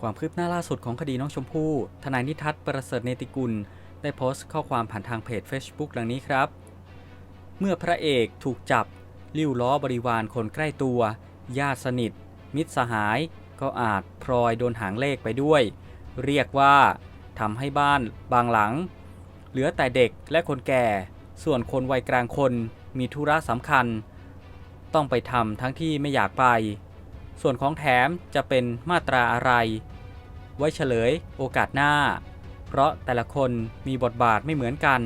ความคืบหน้าล่าสุดของคดีน้องชมพู่ ทนายนิทัศน์ประเสริฐเนติกุล ได้โพสต์ข้อความผ่านทางเพจ Facebook ดังนี้ครับ เมื่อพระเอกถูกจับ ลิ้วล้อบริวารคนใกล้ตัว ญาติสนิท มิตรสหาย ก็อาจพลอยโดนหางเลขไปด้วย เรียกว่าทำให้บ้านบางหลัง เหลือแต่เด็กและคนแก่ ส่วนคนวัยกลางคนมีธุระสำคัญ ต้องไปทำทั้งที่ไม่อยากไป ส่วนของแถมจะเป็นมาตราอะไร ไว้เฉลยโอกาสหน้า เพราะแต่ละคนมีบทบาทไม่เหมือนกัน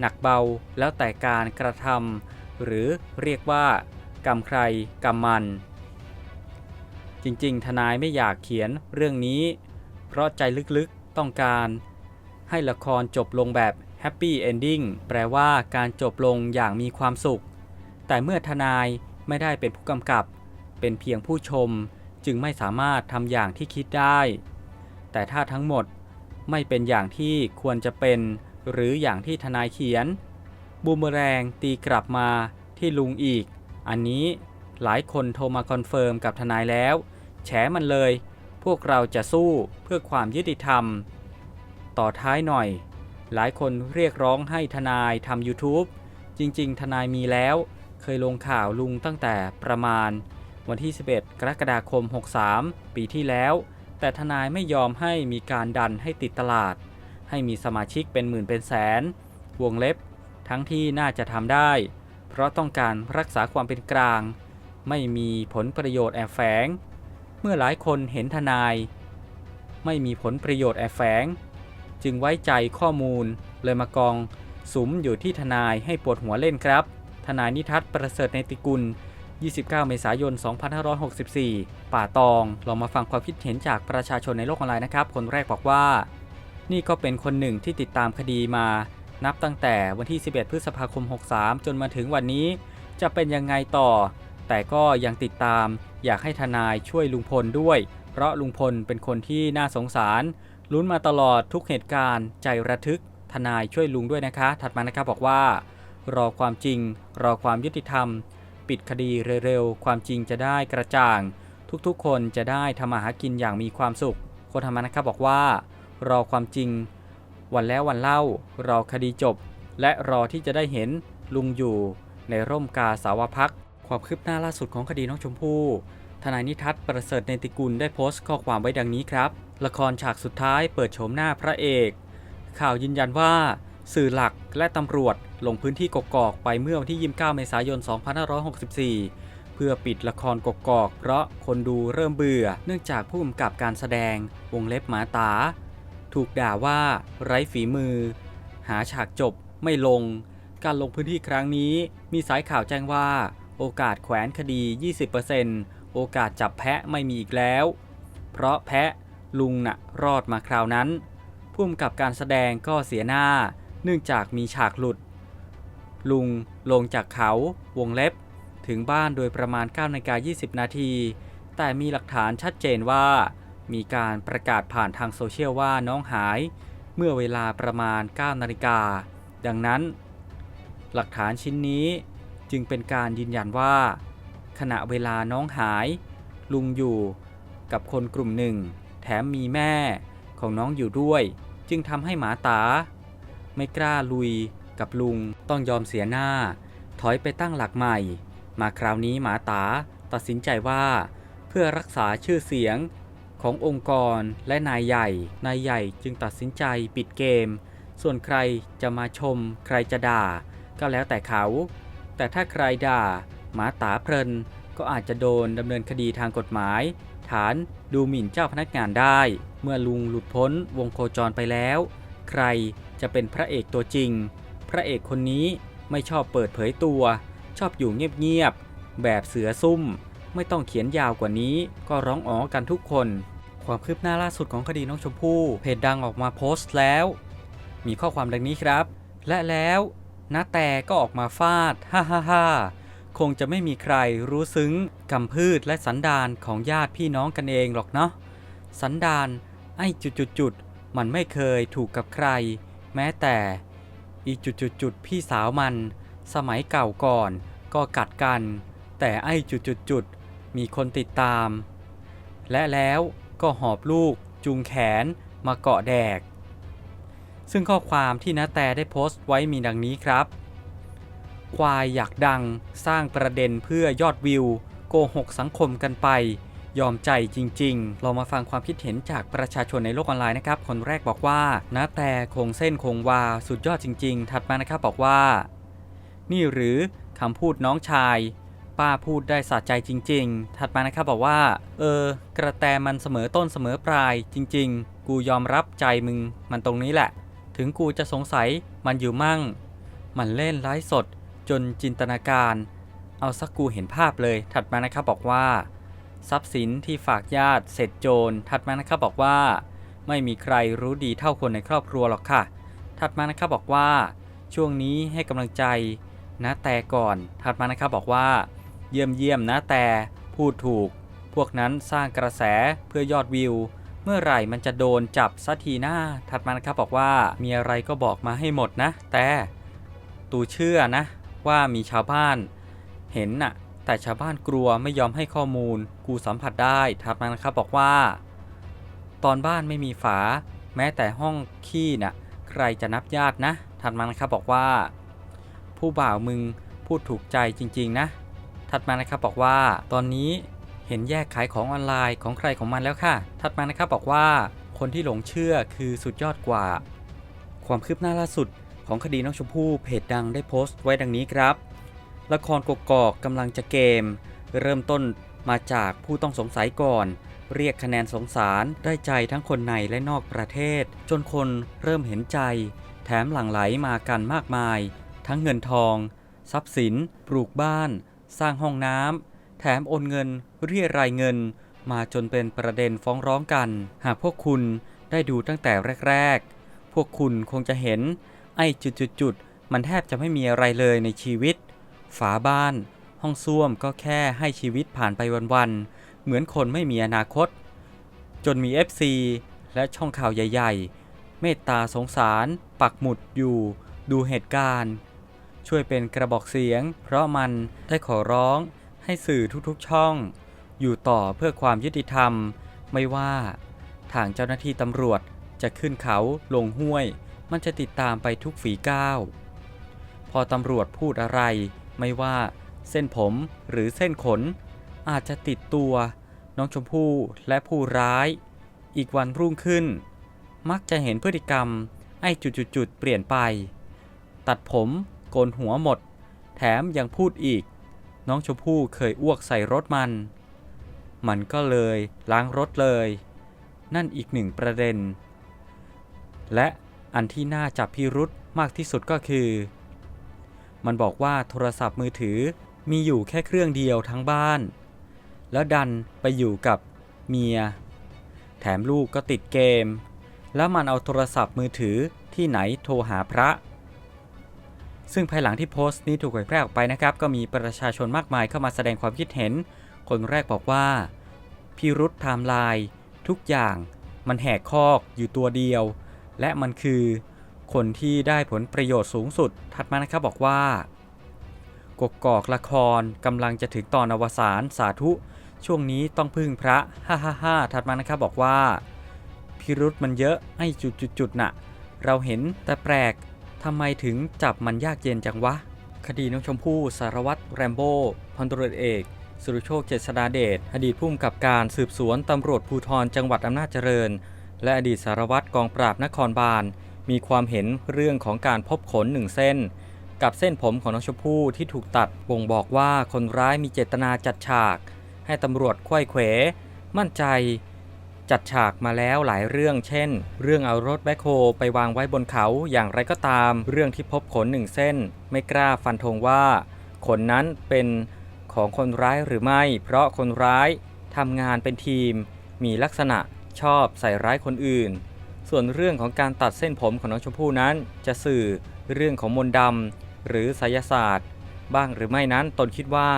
หนักเบาแล้วแต่การกระทำหรือเรียกว่ากรรมใครกรรมมัน จริงๆ ทนายไม่อยากเขียนเรื่องนี้ เพราะใจลึกๆต้องการให้ละครจบลงแบบแฮปปี้เอนดิ้งแปลว่าการจบลงอย่างมีความสุข แต่เมื่อทนายไม่ได้เป็นผู้กำกับ เป็นเพียงผู้ชมจึงไม่สามารถทำอย่างที่คิดได้ แต่ถ้าทั้งหมดไม่เป็นอย่างที่ควรจะเป็น หรืออย่างที่ทนายเขียน บูมแรงตีกลับมาที่ลุงอีก อันนี้หลายคนโทรมาคอนเฟิร์มกับทนายแล้ว แฉมันเลย พวกเราจะสู้เพื่อความยุติธรรม ต่อท้ายหน่อย หลายคนเรียกร้องให้ทนายทำ YouTube จริง ๆ ทนายมีแล้ว เคยลงข่าวลุงตั้งแต่ประมาณ วันที่ 11 กรกฎาคม 63 ปีที่แล้ว แต่ทนายไม่ยอมให้มีการดันให้ติดตลาด ให้มีสมาชิกเป็นหมื่นเป็นแสน วงเล็บ ทั้งที่น่าจะทำได้ เพราะต้องการรักษาความเป็นกลาง ไม่มีผลประโยชน์แอบแฝง เมื่อหลายคนเห็นทนาย ไม่มีผลประโยชน์แอบแฝง จึงไว้ใจข้อมูลเลยมากองสุมอยู่ที่ทนายให้ปวดหัวเล่นครับ ทนายนิทัศน์ประเสริฐในติกุล 29 เมษายน 2564 ป่าตอง ลองมาฟังความคิดเห็นจากประชาชนในโลกออนไลน์นะครับ คนแรกบอกว่า นี่ก็เป็นคนหนึ่งที่ติดตามคดีมา นับตั้งแต่วันที่ 11 พฤษภาคม 63 จนมาถึงวันนี้ จะเป็นยังไงต่อ แต่ก็ยังติดตาม อยากให้ทนายช่วยลุงพลด้วย เพราะลุงพลเป็นคนที่น่าสงสาร ลุ้นมาตลอดทุกเหตุการณ์ ใจระทึก ทนายช่วยลุงด้วยนะคะ ถัดมานะครับบอกว่า รอความจริง รอความยุติธรรม ปิดคดีเร็วๆ ความจริงจะได้กระจ่าง ทุกๆ คนจะได้ทำมาหากินอย่างมีความสุขคนทำมานะครับบอกว่า รอความจริง วันแล้ววันเล่า รอคดีจบ และรอที่จะได้เห็นลุงอยู่ ในร่มกาสาวพัก ความคืบหน้าล่าสุดของคดีน้องชมพู่ทนายนิทัศน์ประเสริฐเนติกุลได้โพสต์ข้อความไว้ดังนี้ครับ ละครฉากสุดท้ายเปิดโฉมหน้าพระเอก ข่าวยืนยันว่า สื่อหลักและตำรวจลงพื้นที่กกอกไปเมื่อวันที่ 29 เมษายน 2564 เพื่อปิดละครกกอก เพราะคนดูเริ่มเบื่อ เนื่องจากผู้กำกับการแสดง วงเล็บหมาตา ถูกด่าว่า ไร้ฝีมือ หาฉากจบไม่ลง การลงพื้นที่ครั้งนี้ มีสายข่าวแจ้งว่า โอกาสแขวนคดี 20%โอกาสจับแพะไม่มีอีกแล้ว เพราะแพะลุงน่ะรอดมาคราวนั้นผู้กำกับการแสดงก็เสียหน้า เนื่องจากมีฉากหลุด ลุงลงจากเขาวงเล็บ ถึงบ้านโดยประมาณ9นาฬิกา20 นาที แต่มีหลักฐานชัดเจนว่า มีการประกาศผ่านทางโซเชียลว่าน้องหาย เมื่อเวลาประมาณ9นาฬิกา ดังนั้น หลักฐานชิ้นนี้จึงเป็นการยืนยันว่า ขณะเวลาน้องหาย ลุงอยู่กับคนกลุ่มหนึ่ง แถมมีแม่ของน้องอยู่ด้วย จึงทำให้หมาตา ไม่กล้าลุยกับลุงต้องยอมเสียหน้า ถอยไปตั้งหลักใหม่ มาคราวนี้หมาตาตัดสินใจว่า เพื่อรักษาชื่อเสียงขององค์กรและนายใหญ่ นายใหญ่จึงตัดสินใจปิดเกม ส่วนใครจะมาชม ใครจะด่า ก็แล้วแต่เขา แต่ถ้าใครด่า หมาตาเพลินก็อาจจะโดนดำเนินคดีทางกฎหมาย ฐานดูหมิ่นเจ้าพนักงานได้ เมื่อลุงหลุดพ้นวงโคจรไปแล้ว ใครจะเป็นพระเอกตัวจริง พระเอกคนนี้ไม่ชอบเปิดเผยตัว ชอบอยู่เงียบๆ แบบเสือซุ่ม ไม่ต้องเขียนยาวกว่านี้ก็ร้องอ๋อกันทุกคน ความคืบหน้าล่าสุดของคดีน้องชมพู่ เพจดังออกมาโพสต์แล้ว มีข้อความดังนี้ครับ และแล้วนาแต่ก็ออกมาฟาด ฮ่าฮ่าฮ่าคงจะไม่มีใครรู้ซึ้งกำพืชและสันดานของญาติพี่น้องกันเองหรอกเนาะ สันดานไอ้จุดจุดจุดๆ มันไม่เคยถูกกับใคร แม้แต่ อีจุดจุดจุดๆพี่สาวมัน สมัยเก่าก่อนก็กัดกัน แต่ไอจุดจุดจุดๆมีคนติดตาม และแล้วก็หอบลูกจูงแขนมาเกาะแดก ซึ่งข้อความที่นาแต่ได้โพสต์ไว้มีดังนี้ครับ ควายอยากดังสร้างประเด็นเพื่อยอดวิว โกหกสังคมกันไป ยอมใจจริง ๆ เรามาฟังความคิดเห็นจากประชาชนในโลกออนไลน์นะครับ คนแรกบอกว่านาแต่คงเส้นคงวาสุดยอดจริง ๆ ถัดมานะครับบอกว่า นี่หรือคำพูดน้องชาย ป้าพูดได้สะใจจริง ๆ ถัดมานะครับบอกว่า เออ กระแตมันเสมอต้นเสมอปลายจริง ๆ กูยอมรับใจมึง มันตรงนี้แหละ ถึงกูจะสงสัยมันอยู่มั่ง มันเล่นไลฟ์สด จนจินตนาการ เอาสักกูเห็นภาพเลย ถัดมานะครับบอกว่า ทรัพย์สินที่ฝากญาติเสร็จโจรถัดมานะครับบอกว่า ไม่มีใครรู้ดีเท่าคนในครอบครัวหรอกค่ะถัดมานะครับบอกว่า ช่วงนี้ให้กำลังใจนะแต่ก่อนถัดมานะครับบอกว่า เยี่ยมเยี่ยมนะแต่พูดถูก พวกนั้นสร้างกระแสเพื่อยอดวิว เมื่อไหร่มันจะโดนจับสักทีหน้าถัดมานะครับบอกว่ามีอะไรก็บอกมาให้หมดนะ แต่ตูเชื่อนะว่ามีชาวบ้าน เห็นน่ะ แต่ชาวบ้านกลัวไม่ยอมให้ข้อมูล กูสัมผัสได้ถัดมานะครับบอกว่า ตอนบ้านไม่มีฝา แม้แต่ห้องขี้น่ะ ใครจะนับญาตินะถัดมานะครับบอกว่า ผู้บ่าวมึงพูดถูกใจจริง ๆ นะถัดมานะครับบอกว่า ตอนนี้เห็นแยกขายของออนไลน์ของใครของมันแล้วค่ะถัดมานะครับบอกว่า คนที่หลงเชื่อคือสุดยอดกว่า ความคืบหน้าล่าสุดของคดีน้องชมพู่เพจดังได้โพสต์ไว้ดังนี้ครับ ละครกกอกกำลังจะเกม เริ่มต้นมาจากผู้ต้องสงสัยก่อน เรียกคะแนนสงสารได้ใจทั้งคนในและนอกประเทศ จนคนเริ่มเห็นใจ แถมหลั่งไหลมากันมากมาย ทั้งเงินทอง ทรัพย์สิน ปลูกบ้าน สร้างห้องน้ำแถมโอนเงินเรียรายเงิน มาจนเป็นประเด็นฟ้องร้องกัน หากพวกคุณได้ดูตั้งแต่แรก ๆ พวกคุณคงจะเห็น ไอ้จุดๆๆมันแทบจะไม่มีอะไรเลยในชีวิต ฝาบ้าน ห้องส้วมก็แค่ให้ชีวิตผ่านไปวันๆ เหมือนคนไม่มีอนาคต จนมี FC และช่องข่าวใหญ่ ๆ เมตตาสงสาร ปักหมุดอยู่ดูเหตุการณ์ ช่วยเป็นกระบอกเสียง เพราะมันได้ขอร้องให้สื่อทุกๆช่อง อยู่ต่อเพื่อความยุติธรรม ไม่ว่า ทางเจ้าหน้าที่ตำรวจจะขึ้นเขาลงห้วย มันจะติดตามไปทุกฝีก้าว พอตำรวจพูดอะไร ไม่ว่าเส้นผมหรือเส้นขน อาจจะติดตัว น้องชมพู่และผู้ร้าย อีกวันรุ่งขึ้น มักจะเห็นพฤติกรรม ไอ้จุดๆเปลี่ยนไป ตัดผมโกนหัวหมด แถมยังพูดอีก น้องชมพู่เคยอ้วกใส่รถมัน มันก็เลยล้างรถเลย นั่นอีกหนึ่งประเด็น และอันที่น่าจับพิรุษมากที่สุดก็คือ มันบอกว่าโทรศัพท์มือถือมีอยู่แค่เครื่องเดียวทั้งบ้าน แล้วดันไปอยู่กับเมีย แถมลูกก็ติดเกม แล้วมันเอาโทรศัพท์มือถือที่ไหนโทรหาพระ ซึ่งภายหลังที่โพสต์นี้ถูกเผยแพร่ออกไปนะครับ ก็มีประชาชนมากมายเข้ามาแสดงความคิดเห็น คนแรกบอกว่าพิรุษไทม์ไลน์ทุกอย่างมันแหกคอกอยู่ตัวเดียว และมันคือ คนที่ได้ผลประโยชน์สูงสุด ถัดมานะครับบอกว่ากกกอกละครกำลังจะถึงตอนอวสานสาธุ ช่วงนี้ต้องพึ่งพระฮ่าฮ่าฮ่าถัดมานะครับบอกว่า พิรุษมันเยอะไอ้จุดๆๆน่ะ เราเห็นแต่แปลกทำไมถึงจับมันยากเย็นจังวะ คดีน้องชมพู่สารวัตรแรมโบ้พันตรวจเอกสุรโชคเจษฎาเดชอดีตผู้กำกับการสืบสวนตำรวจภูธรจังหวัดอำนาจเจริญ และอดีตสารวัตรกองปราบนครบาล มีความเห็นเรื่องของการพบขนหนึ่งเส้น กับเส้นผมของน้องชมพู่ที่ถูกตัดบ่งบอกว่าคนร้ายมีเจตนาจัดฉาก ให้ตำรวจควยเขว มั่นใจ จัดฉากมาแล้วหลายเรื่อง เช่น เรื่องเอารถแบคโฮไปวางไว้บนเขาอย่างไรก็ตาม เรื่องที่พบขนหนึ่งเส้น ไม่กล้าฟันธงว่า ขนนั้นเป็นของคนร้ายหรือไม่ เพราะคนร้ายทำงานเป็นทีม มีลักษณะชอบใส่ร้ายคนอื่น ส่วนเรื่องของการตัดเส้นผมของน้องชมพู่นั้น จะสื่อเรื่องของมนต์ดำหรือไสยศาสตร์ บ้างหรือไม่นั้นตนคิดว่า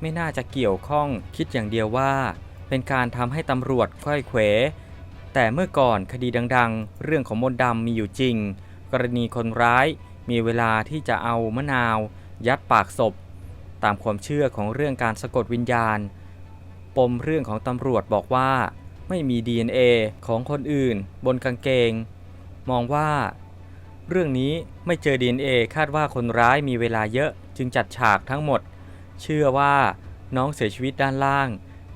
ไม่น่าจะเกี่ยวข้องคิดอย่างเดียวว่า เป็นการทำให้ตำรวจค่อยเขวแต่เมื่อก่อนคดีดังๆ เรื่องของมนต์ดำมีอยู่จริง กรณีคนร้ายมีเวลาที่จะเอามะนาว ยัดปากศพ ตามความเชื่อของเรื่องการสะกดวิญญาณ ปมเรื่องของตำรวจบอกว่า ไม่มี DNA ของคนอื่น บนกางเกง มองว่า เรื่องนี้ไม่เจอ DNA คาดว่าคนร้ายมีเวลาเยอะจึงจัดฉากทั้งหมด เชื่อว่าน้องเสียชีวิตด้านล่าง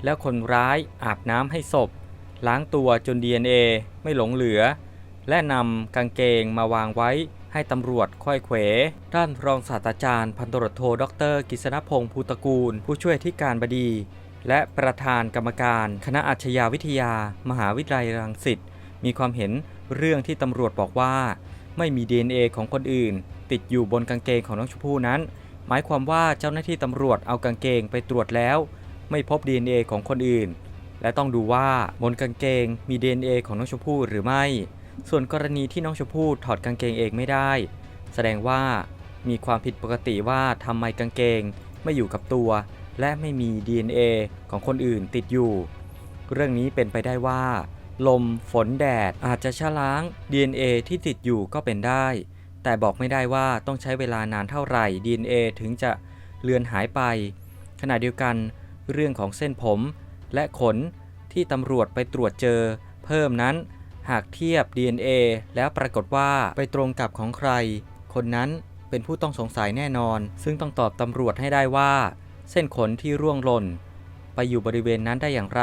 แล้วคนร้ายอาบน้ำให้ศพ ล้างตัวจน DNA ไม่หลงเหลือ และนำกางเกงมาวางไว้ให้ตำรวจค่อยเขว ด้านรองศาสตราจารย์พันตรวจโทดรกิษณพงศ์ภูตกูล ผู้ช่วยที่การบดี และประธานกรรมการคณะอาชญาวิทยา มหาวิทยาลัยรังสิตมีความเห็นเรื่องที่ตำรวจบอกว่า ไม่มี DNA ของคนอื่น ติดอยู่บนกางเกงของน้องชมพู่นั้น หมายความว่าเจ้าหน้าที่ตำรวจเอากางเกงไปตรวจแล้ว ไม่พบ DNA ของคนอื่น และต้องดูว่าบนกางเกงมี DNA ของน้องชมพู่หรือไม่ ส่วนกรณีที่น้องชมพู่ถอดกางเกงเองไม่ได้ แสดงว่ามีความผิดปกติว่าทำไมกางเกงไม่อยู่กับตัว และไม่มี DNA ของคนอื่นติดอยู่ เรื่องนี้เป็นไปได้ว่า ลมฝนแดดอาจจะชะล้าง DNA ที่ติดอยู่ก็เป็นได้ แต่บอกไม่ได้ว่าต้องใช้เวลานานเท่าไหร่ DNA ถึงจะเลือนหายไป ขณะเดียวกัน เรื่องของเส้นผมและขนที่ตำรวจไปตรวจเจอ เพิ่มนั้นหากเทียบ DNA แล้วปรากฏว่าไปตรงกับของใคร คนนั้นเป็นผู้ต้องสงสัยแน่นอน ซึ่งต้องตอบตำรวจให้ได้ว่า เส้นขนที่ร่วงหล่นไปอยู่บริเวณนั้นได้อย่างไร